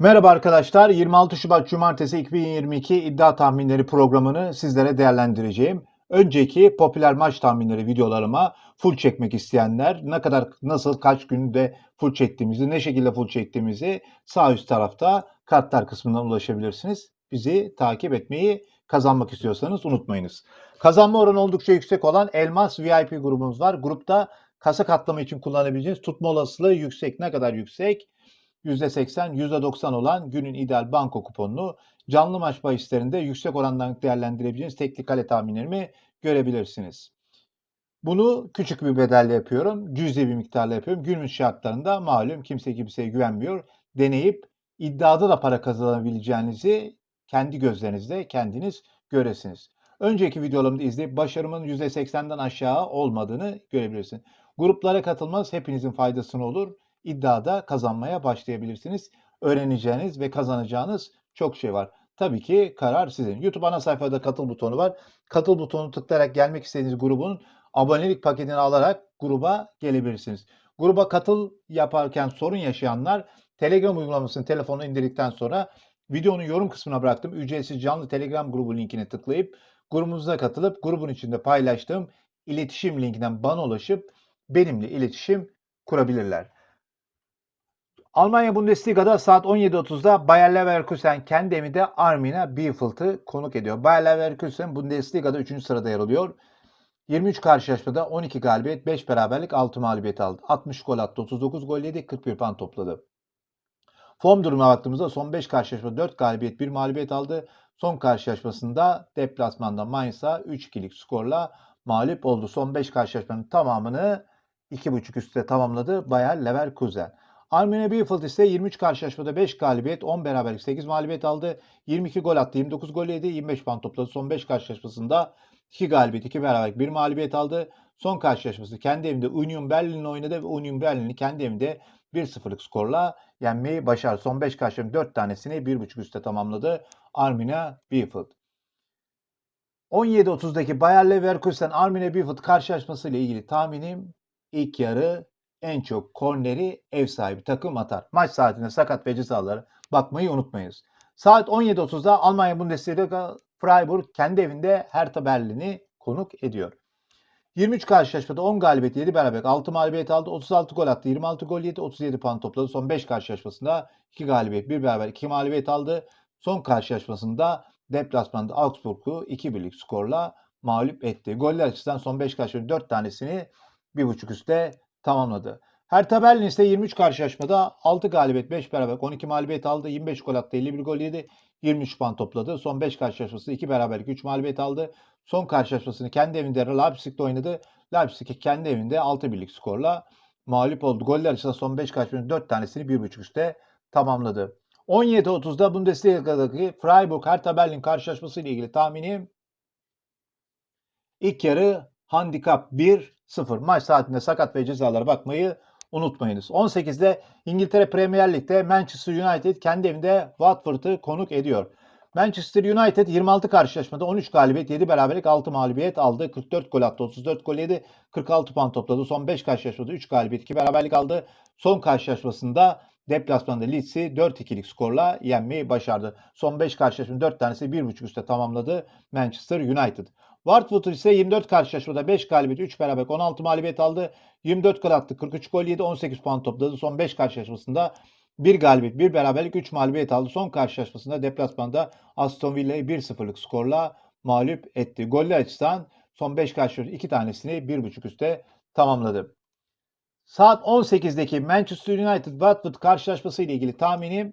Merhaba arkadaşlar. 26 Şubat Cumartesi 2022 iddia tahminleri programını sizlere değerlendireceğim. Önceki popüler maç tahminleri videolarıma full çekmek isteyenler ne kadar nasıl kaç günde full çektiğimizi, ne şekilde full çektiğimizi sağ üst tarafta kartlar kısmından ulaşabilirsiniz. Bizi takip etmeyi kazanmak istiyorsanız unutmayınız. Kazanma oranı oldukça yüksek olan Elmas VIP grubumuz var. Grupta kasa katlama için kullanabileceğiniz tutma olasılığı yüksek. Ne kadar yüksek? %80, %90 olan günün ideal banko kuponunu canlı maç bahislerinde yüksek orandan değerlendirebileceğiniz tekli kale tahminlerimi görebilirsiniz. Bunu küçük bir bedelle yapıyorum. Cüzi bir miktarla yapıyorum. Günümüz şartlarında malum kimse kimseye güvenmiyor. Deneyip iddiada da para kazanabileceğinizi kendi gözlerinizle kendiniz göresiniz. Önceki videolarımda izleyip başarımın %80'den aşağı olmadığını görebilirsiniz. Gruplara katılmanız hepinizin faydasına olur iddiada kazanmaya başlayabilirsiniz. Öğreneceğiniz ve kazanacağınız çok şey var. Tabii ki karar sizin. YouTube ana sayfada katıl butonu var. Katıl butonu tıklayarak gelmek istediğiniz grubun abonelik paketini alarak gruba gelebilirsiniz. Gruba katıl yaparken sorun yaşayanlar Telegram uygulamasını telefonuna indirdikten sonra videonun yorum kısmına bıraktım. Ücretsiz canlı Telegram grubu linkine tıklayıp grubumuza katılıp grubun içinde paylaştığım iletişim linkinden bana ulaşıp benimle iletişim kurabilirler. Almanya Bundesliga'da saat 17.30'da Bayer Leverkusen kendi evinde Arminia Bielefeld'ı konuk ediyor. Bayer Leverkusen Bundesliga'da 3. sırada yer alıyor. 23 karşılaşmada 12 galibiyet, 5 beraberlik, 6 mağlubiyet aldı. 60 gol attı, 39 gol yedi, 41 puan topladı. Form durumuna baktığımızda son 5 karşılaşmada 4 galibiyet, 1 mağlubiyet aldı. Son karşılaşmasında deplasmanda Mainz'a 3-2'lik skorla mağlup oldu. Son 5 karşılaşmanın tamamını 2.5 üstte tamamladı Bayer Leverkusen. Arminia Bielefeld ise 23 karşılaşmada 5 galibiyet, 10 beraberlik, 8 mağlubiyet aldı. 22 gol attı, 29 gol yedi, 25 puan topladı. Son 5 karşılaşmasında 2 galibiyet, 2 beraberlik, 1 mağlubiyet aldı. Son karşılaşması kendi evinde Union Berlin'le oynadı ve Union Berlin'i kendi evinde 1-0'lık skorla yenmeyi başardı. Son 5 karşılaşmanın 4 tanesini 1.5 üstte tamamladı Arminia Bielefeld. 17.30'daki Bayer Leverkusen Arminia Bielefeld karşılaşması ile ilgili tahminim ilk yarı en çok korneri ev sahibi takım atar. Maç saatinde sakat ve cezaları bakmayı unutmayınız. Saat 17.30'da Almanya Bundesliga Freiburg kendi evinde Hertha Berlin'i konuk ediyor. 23 karşılaşmada 10 galibiyet 7 beraberlik 6 mağlubiyet aldı. 36 gol attı. 26 gol yedi. 37 puan topladı. Son 5 karşılaşmasında 2 galibiyet 1 beraberlik 2 mağlubiyet aldı. Son karşılaşmasında deplasmanda Augsburg'u 2-1'lik skorla mağlup etti. Goller açısından son 5 karşılaşmada 4 tanesini 1.5 üstte tamamladı. Hertha ise 23 karşılaşmada 6 galibiyet 5 beraber 12 mağlubiyet aldı. 25 gol attı 51 gol yedi. 23 puan topladı. Son 5 karşılaşması 2 beraberlik 3 mağlubiyet aldı. Son karşılaşmasını kendi evinde Leipzig'te oynadı. Leipzig kendi evinde 6 birlik skorla mağlup oldu. Goller açısından son 5 karşılaşmanın 4 tanesini 1.5 üstte tamamladı. 17.30'da Bundesliga'daki Freiburg Hertha Berlin karşılaşması ile ilgili tahminim ilk yarı handikap 1-0. Maç saatinde sakat ve cezalara bakmayı unutmayınız. 18'de İngiltere Premier Lig'de Manchester United kendi evinde Watford'ı konuk ediyor. Manchester United 26 karşılaşmada 13 galibiyet, 7 beraberlik, 6 mağlubiyet aldı. 44 gol attı, 34 gol yedi, 46 puan topladı. Son 5 karşılaşmada 3 galibiyet, 2 beraberlik aldı. Son karşılaşmasında deplasmanda Leeds'i 4-2'lik skorla yenmeyi başardı. Son 5 karşılaşmanın 4 tanesi 1.5 üstte tamamladı Manchester United. Watford ise 24 karşılaşmada 5 galibiyet, 3 beraber 16 mağlubiyet aldı. 24 gol attı, 43 gol yedi, 18 puan topladı. Son 5 karşılaşmasında 1 galibiyet, 1 beraberlik, 3 mağlubiyet aldı. Son karşılaşmasında deplasmanda Aston Villa'yı 1-0'lık skorla mağlup etti. Goller açısından son 5 karşılaşma 2 tanesini 1.5 üstte tamamladı. Saat 18'deki Manchester United Watford karşılaşması ile ilgili tahminim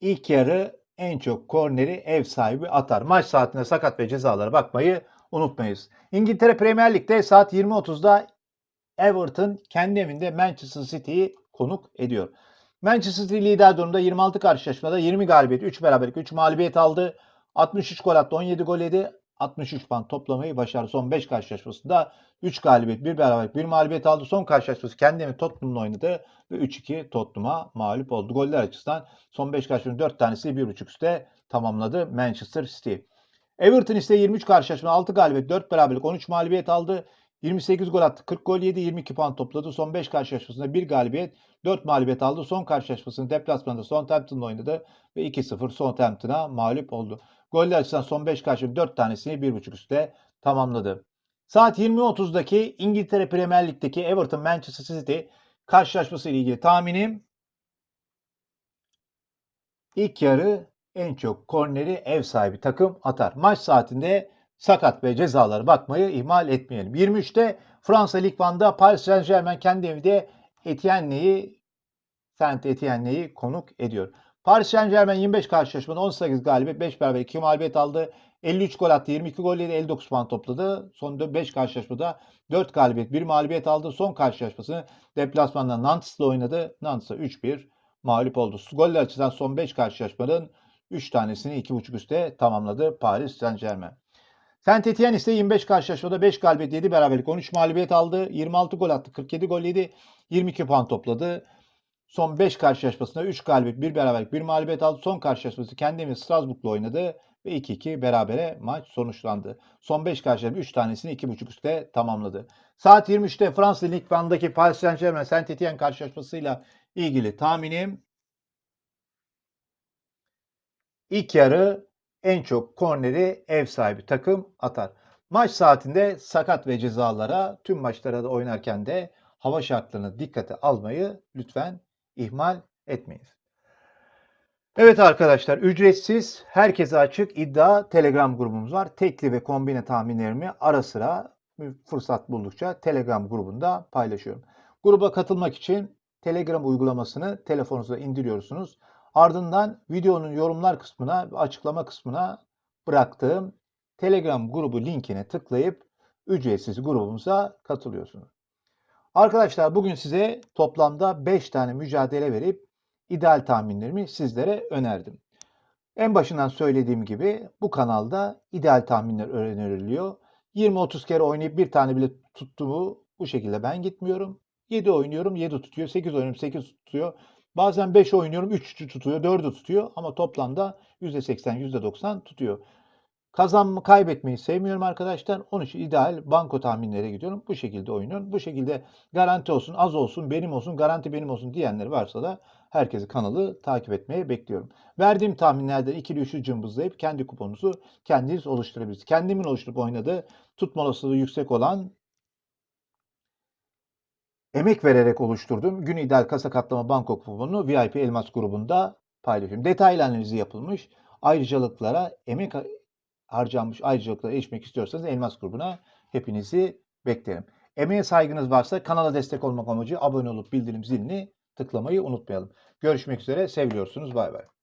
ilk yarı en çok korneri ev sahibi atar. Maç saatinde sakat ve cezalara bakmayı unutmayız. İngiltere Premier Lig'de saat 20.30'da Everton kendi evinde Manchester City'yi konuk ediyor. Manchester City lider durumda 26 karşılaşmada 20 galibiyet, 3 beraberlik, 3 mağlubiyet aldı. 63 gol attı, 17 gol yedi. 63 puan toplamayı başardı. Son 5 karşılaşmasında 3 galibiyet, 1 beraberlik, 1 mağlubiyet aldı. Son karşılaşması kendi evi Tottenham'la oynadı ve 3-2 Tottenham'a mağlup oldu. Goller açısından son 5 karşılaşmanın 4 tanesi 1.5 üstte tamamladı Manchester City. Everton ise 23 karşılaşma 6 galibiyet, 4 beraberlik, 13 mağlubiyet aldı. 28 gol attı. 40 gol yedi. 22 puan topladı. Son 5 karşılaşmasında 1 galibiyet, 4 mağlubiyet aldı. Son karşılaşmasını deplasmanda Southampton'la oynadı ve 2-0 Southampton'a mağlup oldu. Goller açısından son 5 karşı 4 tanesini 1.5 üstte tamamladı. Saat 20.30'daki İngiltere Premier Lig'deki Everton Manchester City karşılaşması ile ilgili tahminim ilk yarı en çok korneri ev sahibi takım atar. Maç saatinde sakat ve cezalara bakmayı ihmal etmeyelim. 23'te Fransa Lig 1'da Paris Saint Germain kendi evinde Etienne'yi Saint Etienne'yi konuk ediyor. Paris Saint Germain 25 karşılaşmada 18 galibiyet, 5 beraber 2 mağlubiyet aldı. 53 gol attı, 22 gol yedi, 59 puan topladı. Son 5 karşılaşmada 4 galibiyet, 1 mağlubiyet aldı. Son karşılaşmasını deplasmanda Nantes'la oynadı. Nantes'a 3-1 mağlup oldu. Goller açısından son 5 karşılaşmanın 3 tanesini 2.5 üstte tamamladı Paris Saint Germain. Saint Etienne ise 25 karşılaşmada 5 galibiyet 7 beraberlik 13 mağlubiyet aldı. 26 gol attı 47 gol yedi 22 puan topladı. Son 5 karşılaşmasında 3 galibiyet 1 beraberlik 1 mağlubiyet aldı. Son karşılaşması kendi evinde Strasbourg'la oynadı ve 2-2 berabere maç sonuçlandı. Son 5 karşılaşma 3 tanesini 2.5 üstte tamamladı. Saat 23'te Fransa Lig 1'daki Paris Saint Germain Saint Etienne karşılaşmasıyla ilgili tahminim ilk yarı en çok korneri ev sahibi takım atar. Maç saatinde sakat ve cezalara tüm maçlara da oynarken de hava şartlarını dikkate almayı lütfen ihmal etmeyiniz. Evet arkadaşlar ücretsiz herkese açık iddia Telegram grubumuz var. Tekli ve kombine tahminlerimi ara sıra fırsat buldukça Telegram grubunda paylaşıyorum. Gruba katılmak için Telegram uygulamasını telefonunuza indiriyorsunuz. Ardından videonun yorumlar kısmına ve açıklama kısmına bıraktığım Telegram grubu linkine tıklayıp ücretsiz grubumuza katılıyorsunuz. Arkadaşlar bugün size toplamda 5 tane mücadele verip ideal tahminlerimi sizlere önerdim. En başından söylediğim gibi bu kanalda ideal tahminler öneriliyor. 20-30 kere oynayıp bir tane bile tuttuğumu bu şekilde ben gitmiyorum. 7 oynuyorum 7 tutuyor, 8 oynuyorum 8 tutuyor. Bazen 5 oynuyorum 3 tutuyor, 4'ü tutuyor ama toplamda %80, %90 tutuyor. Kazanma kaybetmeyi sevmiyorum arkadaşlar. Onun için ideal banko tahminlere gidiyorum. Bu şekilde oynuyorum. Bu şekilde garanti olsun, az olsun, benim olsun, garanti benim olsun diyenler varsa da herkesi kanalı takip etmeye bekliyorum. Verdiğim tahminlerden ikili üçlü cımbızlayıp kendi kuponunuzu kendiniz oluşturabilirsiniz. Kendimin oluşturup oynadığı tutma olasılığı yüksek olan emek vererek oluşturduğum gün ideal kasa katlama banko kuponunu VIP Elmas grubunda paylaşıyorum. Detaylı analizi yapılmış ayrıcalıklara emek harcanmış ayrıcalıklara erişmek istiyorsanız Elmas grubuna hepinizi beklerim. Emeğe saygınız varsa kanala destek olmak amacı abone olup bildirim zilini tıklamayı unutmayalım. Görüşmek üzere. Seviyorsunuz. Bay bay.